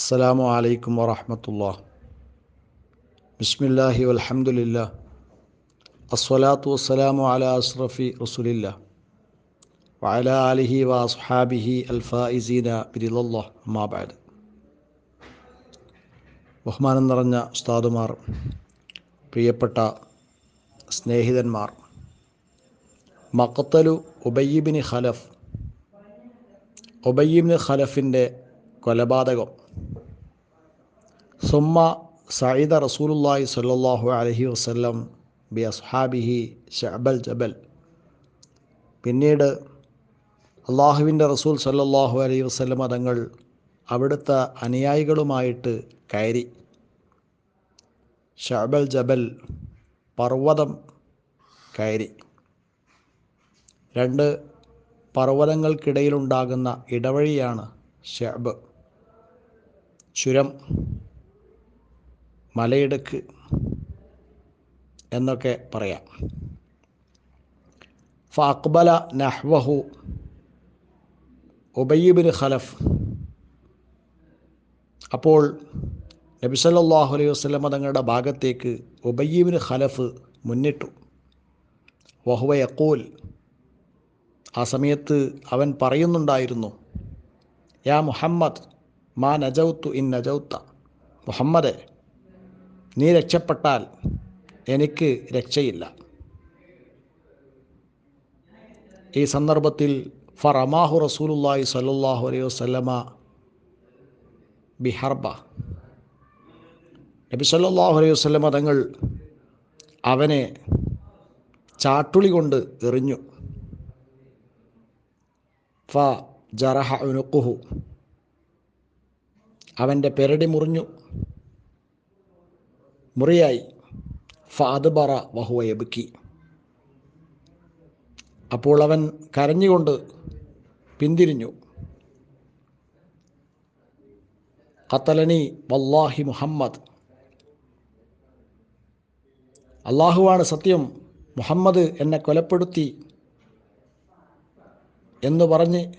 അസ്സലാമു അലൈക്കും വറഹമത്തുള്ള ബിസ്മില്ലാഹി വൽഹംദുലില്ല. അസ്വലാത്തു വസ്സലാമു അല അസ്റഫി റസുലില്ല. വഅല അലിഹി വസ്ഹാബിഹി അൽഫായിസീന ബിരിലല്ലാ അമ്മാബാദ് ബഹുമാനം നിറഞ്ഞ ഉസ്താദുമാർ പ്രിയപ്പെട്ട സ്നേഹിതന്മാർ. മക്കത്തലു ഉബയ്യിബിന് ഖലഫ്. ഉബയ്യിബിന് ഖലഫിന്റെ കൊലപാതകം. സുമ്മ സയിദ റസൂലുല്ലാഹി സല്ലാഹു അലഹി വസ്ലം ബി അസ്ഹാബിഹി ഷബൽ ജബൽ. പിന്നീട് അള്ളാഹുവിന്റെ റസൂൽ സല്ലാഹു അലൈഹി വസ്ലം തങ്ങൾ അവിടുത്തെ അനുയായികളുമായിട്ട് കയറി. ഷബൽ ജബൽ പർവതം കയറി. രണ്ട് പർവതങ്ങൾക്കിടയിലുണ്ടാകുന്ന ഇടവഴിയാണ് ഷബ് ചുരം. മലയിടുക്ക് എന്നൊക്കെ പറയാം. ഫഅക്ബല നഹ്വഹു ഉബയ്യബിന് ഖലഫ്. അപ്പോൾ നബി സല്ലല്ലാഹു അലൈഹി വസ്ലമ തങ്ങളുടെ ഭാഗത്തേക്ക് ഉബയ്യബിന് ഖലഫ് മുന്നിട്ടു. വഹുവ യക്കൂൽ ആ സമയത്ത് അവൻ പറയുന്നുണ്ടായിരുന്നു യാ മുഹമ്മദ് മാ നജൗത്തു ഇൻ നജൗത്ത. മുഹമ്മദെ നീ രക്ഷപ്പെട്ടാൽ എനിക്ക് രക്ഷയില്ല. ഈ സന്ദർഭത്തിൽ ഫറമാഹു റസൂലുല്ലാഹി സല്ലാഹു അലൈഹി വസ്ലമ ബിഹർബ. നബി സല്ലാഹു അലൈഹി വസ്ലമ തങ്ങൾ അവനെ ചാട്ടുളി കൊണ്ട് എറിഞ്ഞു. ഫ ജറഹ ഉനുക്കുഹു അവന്റെ പെരടി മുറിഞ്ഞു. മുറിയായി. ഫാദ്ബറ വഹുവയബുക്കി അപ്പോൾ അവൻ കരഞ്ഞുകൊണ്ട് പിന്തിരിഞ്ഞു. ഖത്തലനി വല്ലാഹി മുഹമ്മദ്. അള്ളാഹുവാണ് സത്യം മുഹമ്മദ് എന്നെ കൊലപ്പെടുത്തി എന്ന് പറഞ്ഞ്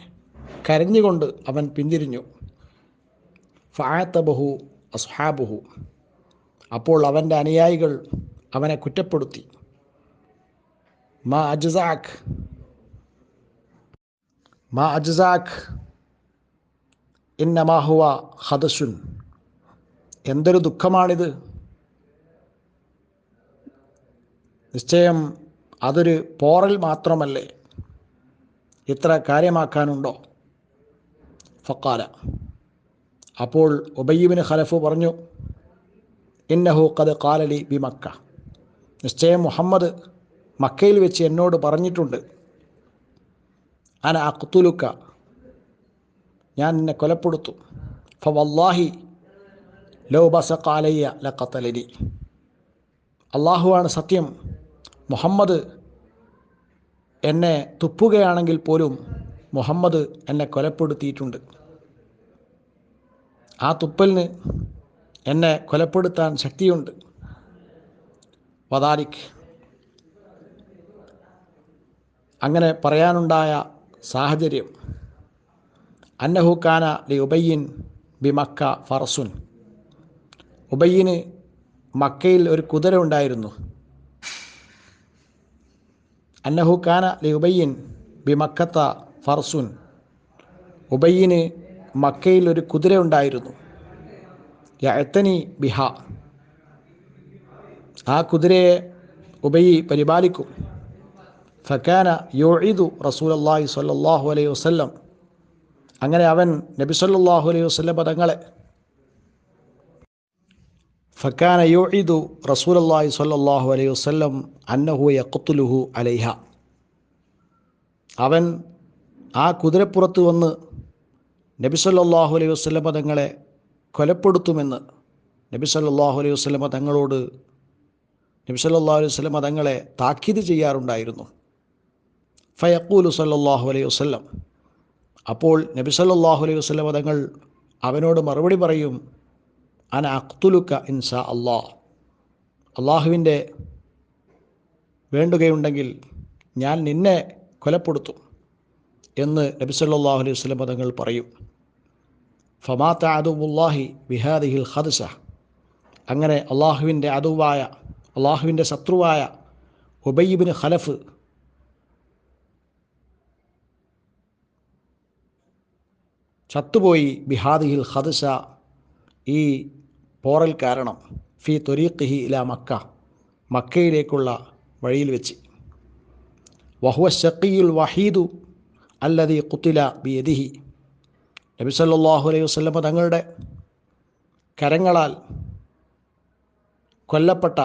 കരഞ്ഞുകൊണ്ട് അവൻ പിന്തിരിഞ്ഞു. ഫായത്തബഹു അസ്ഹാബുഹു. അപ്പോൾ അവന്റെ അനുയായികൾ അവനെ കുറ്റപ്പെടുത്തി. മാ അജുസാഖ്. മാ അജ്സാഖ്. ഇന്നമാഹുവ ഹദസുൻ. എന്തൊരു ദുഃഖമാണിത്. നിശ്ചയം അതൊരു പോറൽ മാത്രമല്ലേ? ഇത്ര കാര്യമാക്കാനുണ്ടോ? ഫക്കാല അപ്പോൾ ഉബയ്യബിന് ഖലഫ് പറഞ്ഞു ഇന്നഹു കത് കാലലി ബി മക്ക. നിശ്ചയം മുഹമ്മദ് മക്കയിൽ വെച്ച് എന്നോട് പറഞ്ഞിട്ടുണ്ട്. അന അക്തുലുക്ക ഞാൻ നിന്നെ കൊലപ്പെടുത്തു. ഫ വല്ലാഹി ലോ ബസ കാലയ്യ ലക്കത്തലരി അള്ളാഹുവാണ് സത്യം. മുഹമ്മദ് എന്നെ തുപ്പുകയാണെങ്കിൽ പോലും മുഹമ്മദ് എന്നെ കൊലപ്പെടുത്തിയിട്ടുണ്ട്. ആ തുപ്പലിന് എന്നെ കൊലപ്പെടുത്താൻ ശക്തിയുണ്ട്. വദാലിക് അങ്ങനെ പറയാനുണ്ടായ സാഹചര്യം. അന്നഹു കാന ലി ഉബയ്യിൻ ബി മക്ക ഫറസുൻ. ഉബയ്യിന് മക്കയിൽ ഒരു കുതിര ഉണ്ടായിരുന്നു. അന്നഹു കാന ലി ഉബയ്യിൻ ബി മക്കത്ത ഫർസുൻ ഉബയ്യിന് മക്കയിൽ ഒരു കുതിര ഉണ്ടായിരുന്നു. യഅത്തനി ബിഹ. ആ കുതിരയെ ഉബയി പരിപാലിക്കും. ഫക്കാന യോയിദു റസൂലല്ലാഹി സല്ലാഹു അലൈഹി വസ്ല്ലം. അങ്ങനെ അവൻ നബി സല്ലാഹു അലൈഹി വസല്ലം പദങ്ങളെ ഫക്കാന യോയിദു റസൂലല്ലാഹി സല്ലാഹു അലൈഹി വസ്ല്ലം അന്നഹു യക്കുത്തുലുഹു അലൈഹ. അവൻ ആ കുതിരപ്പുറത്ത് വന്ന് നബി സല്ലാഹു അലൈഹി വസല്ലം തങ്ങളെ കൊലപ്പെടുത്തുമെന്ന് നബി സല്ലാഹു അലൈഹി വസ്ലമ തങ്ങളോട് നബി സല്ലല്ലാഹു അലൈഹി വസ്ലമ തങ്ങളെ താക്കീത് ചെയ്യാറുണ്ടായിരുന്നു. ഫയക്കൂലു സല്ലാഹു അലൈഹി വസ്ലം അപ്പോൾ നബി സല്ലാഹു അലൈഹി വസ്ലമ തങ്ങൾ അവനോട് മറുപടി പറയും അന അക്തുലുക്ക ഇൻസാ അള്ളാഹ് അള്ളാഹുവിന്റെ വേണ്ടുകയുണ്ടെങ്കിൽ ഞാൻ നിന്നെ കൊലപ്പെടുത്തും എന്ന് നബി സല്ലല്ലാഹു അലൈഹി വസല്ലം തങ്ങൾ പറയും. ഫമാത്ത അതുബുല്ലാഹി ബിഹാദിഹിൽ ഖദ്സ. അങ്ങനെ അള്ളാഹുവിന്റെ അതുവായ അള്ളാഹുവിന്റെ ശത്രുവായ ഉബയ്യബിന് ഖലഫ് ചത്തുപോയി ബിഹാദിഹിൽ ഖദ്സ ഈ പോറൽ കാരണം ഫി തൊരീഖിഹി ഇല മക്ക മക്കയിലേക്കുള്ള വഴിയിൽ വെച്ച്. വഹുവ ഷക്കിയുൽ വഹീദു അല്ലതി കുത്തില ബിയദിഹി. നബി സല്ലാഹു അലൈഹി വസ്ലമ തങ്ങളുടെ കരങ്ങളാൽ കൊല്ലപ്പെട്ട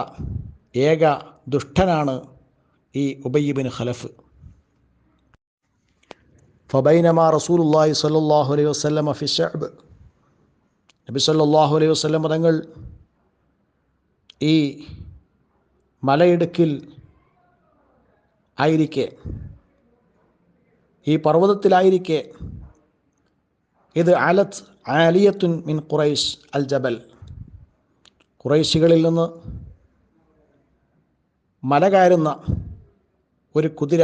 ഏക ദുഷ്ടനാണ് ഈ ഉബയ്യബിൻ ഖലഫ്. ഫബൈനമ റസൂലുല്ലാഹി സല്ലാഹു അലൈഹി വസ്ലമ ഫി ഷഅബ് നബി സല്ലാഹു അലൈഹി വസ്ലമ തങ്ങൾ ഈ മലയിടുക്കിൽ ആയിരിക്കെ ഈ പർവതത്തിലായിരിക്കെ ഇത് അലത്ത് ആലിയത്തുൻ മിൻ ഖുറൈസ് അൽ ജബൽ. ഖുറൈശികളിൽ നിന്ന് മല കയറുന്ന ഒരു കുതിര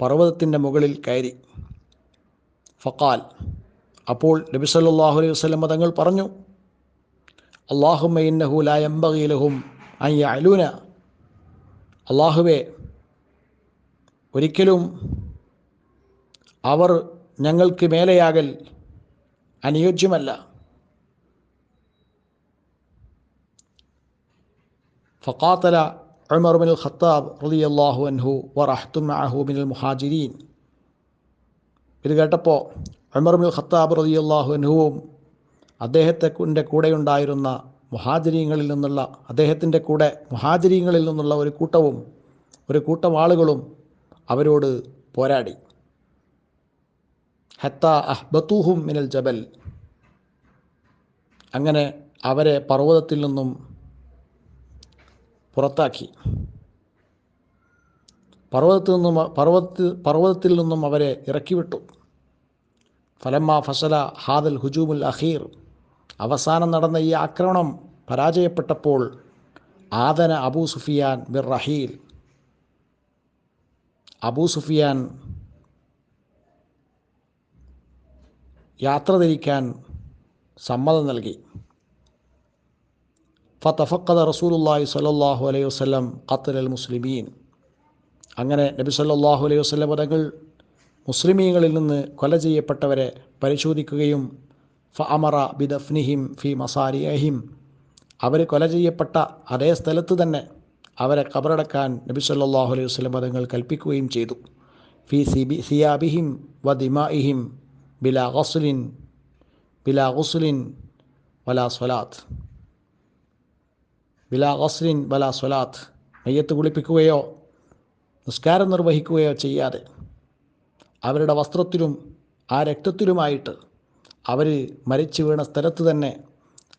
പർവതത്തിന്റെ മുകളിൽ കയറി. ഫക്കാൽ അപ്പോൾ നബി സല്ലാഹു അലൈഹി വസ്ലം തങ്ങൾ പറഞ്ഞു അള്ളാഹു ഇന്നഹു ലാ അലൂന അള്ളാഹുവേ ഒരിക്കലും അവർ ഞങ്ങൾക്ക് മേലെയാകൽ അനുയോജ്യമല്ല. ഫഖാത്തല ബിൻ ഖത്താബ് അള്ളാഹു അൻഹു വറഹ്തു മിനൽ മുഹാജിരീൻ. ഇത് കേട്ടപ്പോൾ ബിൻ ഖത്താബ് അള്ളാഹു അൻഹുവും അദ്ദേഹത്തെ കൂടെ ഉണ്ടായിരുന്ന മുഹാജിരീങ്ങളിൽ നിന്നുള്ള അദ്ദേഹത്തിന്റെ കൂടെ മുഹാജിരീങ്ങളിൽ നിന്നുള്ള ഒരു കൂട്ടവും ഒരു കൂട്ടം ആളുകളും അവരോട് പോരാടി. ഹത്ത അഹ്ബത്തൂഹും മിനൽ ജബൽ. അങ്ങനെ അവരെ പർവതത്തിൽ നിന്നും പുറത്താക്കി. പർവതത്തിൽ നിന്നും പർവത പർവതത്തിൽ നിന്നും അവരെ ഇറക്കിവിട്ടു. ഫലമ്മ ഫസല ഹാദൽ ഹുജൂമുൽ അഖീർ അവസാനം നടന്ന ഈ ആക്രമണം പരാജയപ്പെട്ടപ്പോൾ ആദന അബൂ സുഫിയാൻ ബിർ റഹീൽ. അബൂ സുഫിയാൻ യാത്ര തിരിക്കാൻ സമ്മതം നൽകി. ഫത്തഫക്കത റസൂലുല്ലാഹി സ്വല്ലല്ലാഹു അലൈഹി വസല്ലം ഖത്തൽ അൽ മുസ്ലിമീൻ. അങ്ങനെ നബി സ്വല്ലല്ലാഹു അലൈഹി വസല്ലം പദങ്ങൾ മുസ്ലിമീങ്ങളിൽ നിന്ന് കൊല ചെയ്യപ്പെട്ടവരെ പരിശോധിക്കുകയും ഫ അമറ ബിദഫ്നിഹിം ഫി മസാരിയഹിം അവർ കൊല ചെയ്യപ്പെട്ട അതേ സ്ഥലത്ത് തന്നെ അവരെ കബറടക്കാൻ നബി സല്ലല്ലാഹു അലൈഹി വസല്ലം പദങ്ങൾ കൽപ്പിക്കുകയും ചെയ്തു. ഫി സിബി സിയാബിഹിം വ ദിമാഇഹിം ബിലാ ഗസ്ലിൻ ബിലാ ഗസ്ലിൻ വലാ സ്വലാത്ത് ബിലാ ഗസ്ലിൻ വലാ സ്വലാത്ത് മയ്യത്ത് കുളിപ്പിക്കുകയോ നിസ്കാരം നിർവഹിക്കുകയോ ചെയ്യാതെ അവരുടെ വസ്ത്രത്തിലും ആ രക്തത്തിലുമായിട്ട് അവർ മരിച്ചു വീണ സ്ഥലത്ത് തന്നെ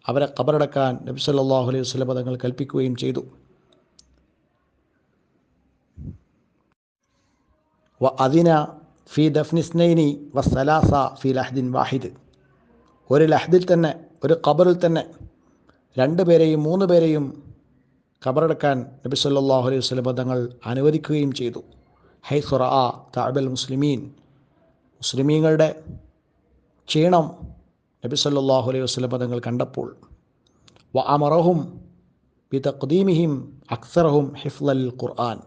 അവരെ കബറടക്കാൻ നബി സല്ലല്ലാഹു അലൈഹി വസല്ലം തങ്ങൾ കൽപ്പിക്കുകയും ചെയ്തു. വ അതിന ഫി ദഫ്നിസ്നൈനി വസ്സലാസ സലാസ ഫി ലഹ്ദിൻ വാഹിദ്. ഒരു ലഹ്ദിൽ തന്നെ ഒരു ഖബറിൽ തന്നെ രണ്ട് പേരെയും മൂന്ന് പേരെയും ഖബറെടുക്കാൻ നബി സല്ലാഹു അലൈഹി വസ്ലം തങ്ങൾ അനുവദിക്കുകയും ചെയ്തു. ഹൈസുറ ആ താബൽ മുസ്ലിമീൻ. മുസ്ലിമീങ്ങളുടെ ക്ഷീണം നബി സല്ലാഹു അലൈഹി വസ്ലം തങ്ങൾ കണ്ടപ്പോൾ വ അമറഹും ബി തഖ്ദീമിഹിം അക്സറഹും ഹിഫ്ലൽ ഖുർആൻ.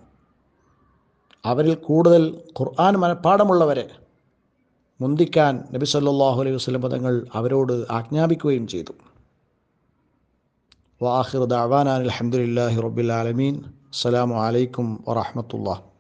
അവരിൽ കൂടുതൽ ഖുർആൻ മനഃപ്പാടമുള്ളവരെ മുന്തിക്കാൻ നബി സല്ലാഹു അലൈഹി വസ്ലം പദങ്ങൾ അവരോട് ആജ്ഞാപിക്കുകയും ചെയ്തു. വാഹിർ ദാവാനാൻ അൽഹംദുലില്ലാഹി റബ്ബിൽ ആലമീൻ. അസ്സലാമു അലൈക്കും വറഹ്മത്തുള്ളാഹി.